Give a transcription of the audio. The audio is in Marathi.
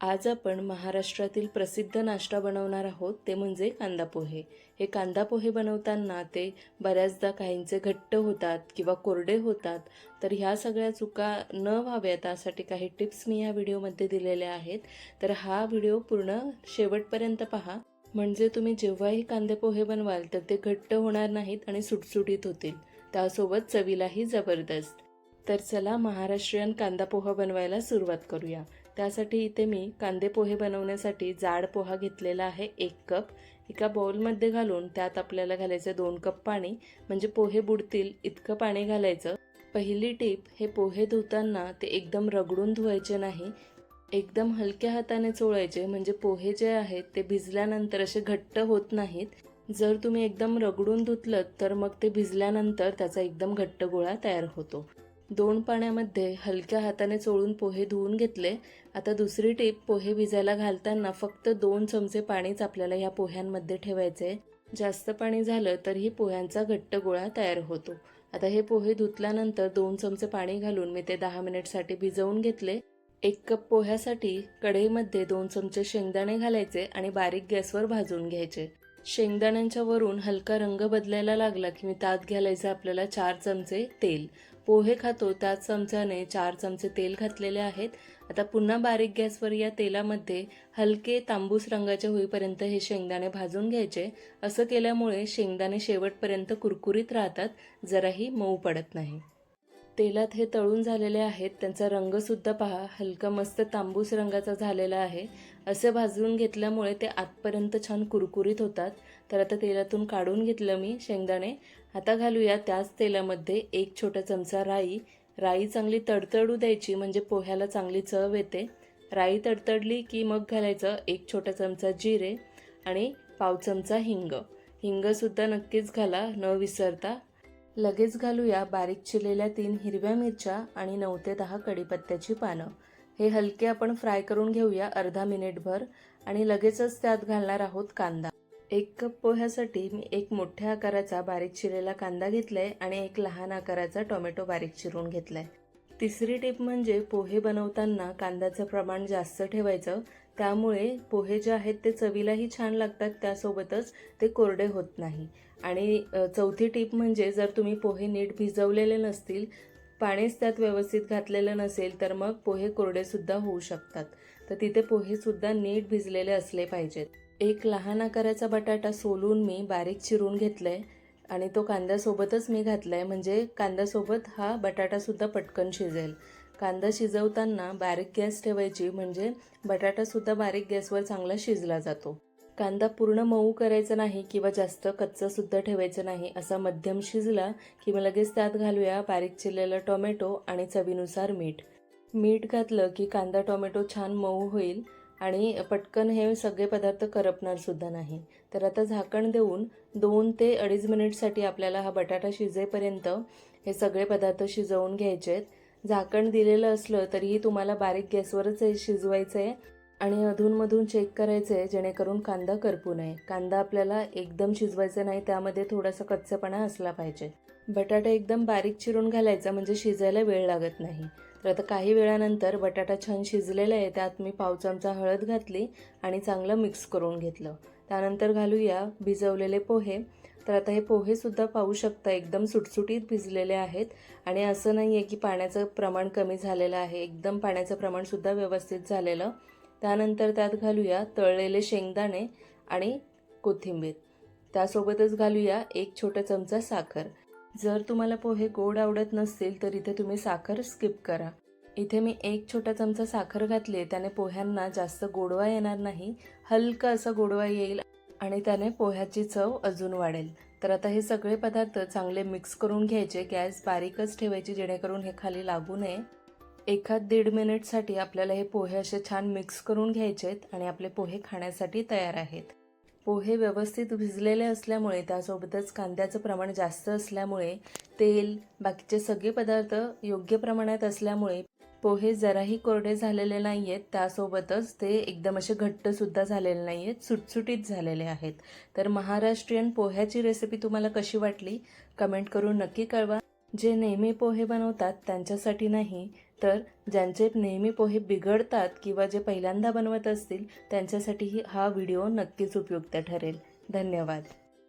आज आपण महाराष्ट्रातील प्रसिद्ध नाश्ता बनवणार आहोत ते म्हणजे कांदा पोहे हे कांदा पोहे बनवताना ते बऱ्याचदा काहींचे घट्ट होतात किंवा कोरडे होतात तर ह्या सगळ्या चुका न व्हाव्या त्यासाठी काही टिप्स मी या व्हिडिओमध्ये दिलेल्या आहेत. तर हा व्हिडिओ पूर्ण शेवटपर्यंत पहा. म्हणजे तुम्ही जेव्हाही कांदे पोहे बनवाल तर ते घट्ट होणार नाहीत आणि सुटसुटीत होतील. त्यासोबत चवीलाही जबरदस्त. तर चला महाराष्ट्रीयन कांदा पोहा बनवायला सुरुवात करूया. त्यासाठी इथे मी कांदे पोहे बनवण्यासाठी जाड पोहा घेतलेला आहे एक कप. एका बाउलमध्ये घालून त्यात आपल्याला घालायचं दोन कप पाणी. म्हणजे पोहे बुडतील इतकं पाणी घालायचं. पहिली टीप हे पोहे धुताना ते एकदम रगडून धुवायचे नाही. एकदम हलक्या हाताने चोळायचे. म्हणजे पोहे जे आहेत ते भिजल्यानंतर असे घट्ट होत नाहीत. जर तुम्ही एकदम रगडून धुतलं तर मग ते भिजल्यानंतर त्याचा एकदम घट्ट गोळा तयार होतो. दोन पाण्यामध्ये हलक्या हाताने चोळून पोहे धुवून घेतले. आता दुसरी टीप पोहे भिजायला घालताना फक्त दोन चमचे पाणीच आपल्याला ह्या पोह्यांमध्ये ठेवायचे. जास्त पाणी झालं तरीही पोह्यांचा घट्ट गोळा तयार होतो. आता हे पोहे धुतल्यानंतर दोन चमचे पाणी घालून मी ते दहा मिनिटसाठी भिजवून घेतले. एक कप पोह्यासाठी कढईमध्ये दोन चमचे शेंगदाणे घालायचे आणि बारीक गॅसवर भाजून घ्यायचे. शेंगदाण्यांच्या वरून हलका रंग बदलायला लागला की मी त्यात घालायचं आपल्याला चार चमचे तेल. पोहे खातो त्याच चमच्याने चार चमचे तेल घातलेले आहेत. आता पुन्हा बारीक गॅसवर या तेलामध्ये हलके तांबूस रंगाचे होईपर्यंत हे शेंगदाणे भाजून घ्यायचे. असं केल्यामुळे शेंगदाणे शेवटपर्यंत कुरकुरीत राहतात जराही मऊ पडत नाही. तेलात हे तळून झालेले आहेत. त्यांचा रंगसुद्धा पहा. हलका मस्त तांबूस रंगाचा झालेला आहे. असं भाजून घेतल्यामुळे ते आतपर्यंत छान कुरकुरीत होतात. तर आता तेलातून काढून घेतलं मी शेंगदाणे. आता घालूया त्याच तेलामध्ये एक छोटा चमचा राई. राई चांगली तडतडू द्यायची म्हणजे पोह्याला चांगली चव येते. राई तडतडली की मग घालायचं एक छोटा चमचा जिरे आणि पाव चमचा हिंग. हिंगसुद्धा नक्कीच घाला न विसरता. लगेच घालूया बारीक चिरलेल्या तीन हिरव्या मिरच्या आणि नऊ ते दहा कढीपत्त्याची पानं. हे हलके आपण फ्राय करून घेऊया अर्धा मिनिटभर आणि लगेचच त्यात घालणार आहोत कांदा. एक कप पोह्यासाठी मी एक मोठ्या आकाराचा बारीक चिरलेला कांदा घेतलाय आणि एक लहान आकाराचा टोमॅटो बारीक चिरून घेतलाय. तिसरी टिप म्हणजे पोहे बनवताना कांद्याचं प्रमाण जास्त ठेवायचं. त्यामुळे पोहे जे आहेत ते चवीलाही छान लागतात त्यासोबतच ते कोरडे होत नाही. आणि चौथी टीप म्हणजे जर तुम्ही पोहे नीट भिजवलेले नसतील पाणीच त्यात व्यवस्थित घातलेलं नसेल तर मग पोहे कोरडेसुद्धा होऊ शकतात. तर तिथे पोहेसुद्धा नीट भिजलेले असले पाहिजेत. एक लहान आकाराचा बटाटा सोलून मी बारीक चिरून घेतलं आहे आणि तो कांद्यासोबतच मी घातला आहे म्हणजे कांद्यासोबत हा बटाटासुद्धा पटकन शिजेल. कांदा शिजवताना बारीक गॅस ठेवायची. म्हणजे बटाटासुद्धा बारीक गॅसवर चांगला शिजला जातो. कांदा पूर्ण मऊ करायचा नाही किंवा जास्त कच्चासुद्धा ठेवायचं नाही असा मध्यम शिजला की मग लगेच त्यात घालूया बारीक चिरलेला टोमॅटो आणि चवीनुसार मीठ. मीठ घातलं की कांदा टोमॅटो छान मऊ होईल. आणि पटकन हे सगळे पदार्थ करपणार सुद्धा नाही. तर आता झाकण देऊन दोन ते अडीच मिनिटसाठी आपल्याला हा बटाटा शिजेपर्यंत हे सगळे पदार्थ शिजवून घ्यायचे आहेत. झाकण दिलेलं असलं तरीही तुम्हाला बारीक गॅसवरच हे शिजवायचं आहे आणि अधूनमधून चेक करायचं आहे जेणेकरून कांदा करपू नये. कांदा आपल्याला एकदम शिजवायचा नाही त्यामध्ये थोडासा कच्चेपणा असला पाहिजे. बटाटा एकदम बारीक चिरून घालायचा म्हणजे शिजायला वेळ लागत नाही. तर आता काही वेळानंतर बटाटा छान शिजलेला आहे त्यात मी पाव चमचा हळद घातली आणि चांगलं मिक्स करून घेतलं. त्यानंतर घालूया भिजवलेले पोहे. तर आता हे पोहेसुद्धा पाहू शकता एकदम सुटसुटीत भिजलेले आहेत. आणि असं नाही आहे की पाण्याचं प्रमाण कमी झालेलं आहे एकदम पाण्याचं प्रमाणसुद्धा व्यवस्थित झालेलं. त्यानंतर त्यात घालूया तळलेले शेंगदाणे आणि कोथिंबीर. त्यासोबतच घालूया एक छोटा चमचा साखर. जर तुम्हाला पोहे गोड आवडत नसतील तर इथे तुम्ही साखर स्किप करा. इथे मी एक छोटा चमचा साखर घातली त्याने पोह्यांना जास्त गोडवा येणार नाही हलका असा गोडवा येईल आणि त्याने पोह्याची चव अजून वाढेल. तर आता हे सगळे पदार्थ चांगले मिक्स करून घ्यायचे गॅस बारीकच ठेवायची जेणेकरून हे खाली लागू नये. एखाद दीड मिनिटसाठी आपल्याला हे पोहे असे छान मिक्स करून घ्यायचे आहेत आणि आपले पोहे खाण्यासाठी तयार आहेत. पोहे व्यवस्थित भिजलेले असल्यामुळे त्यासोबतच कांद्याचं प्रमाण जास्त असल्यामुळे तेल बाकीचे सगळे पदार्थ योग्य प्रमाणात असल्यामुळे पोहे जराही कोरडे झालेले नाही आहेत त्यासोबतच ते एकदम असे घट्टसुद्धा झालेले नाही आहेत सुटसुटीत झालेले आहेत. तर महाराष्ट्रीयन पोह्याची रेसिपी तुम्हाला कशी वाटली? कमेंट करून नक्की कळवा. जे नेहमी पोहे बनवतात त्यांच्यासाठी नाही तर ज्यांचे नेहमी पोहे बिघडतात किंवा जे पहिल्यांदा बनवत असतील त्यांच्यासाठीही हा व्हिडिओ नक्कीच उपयुक्त ठरेल. धन्यवाद.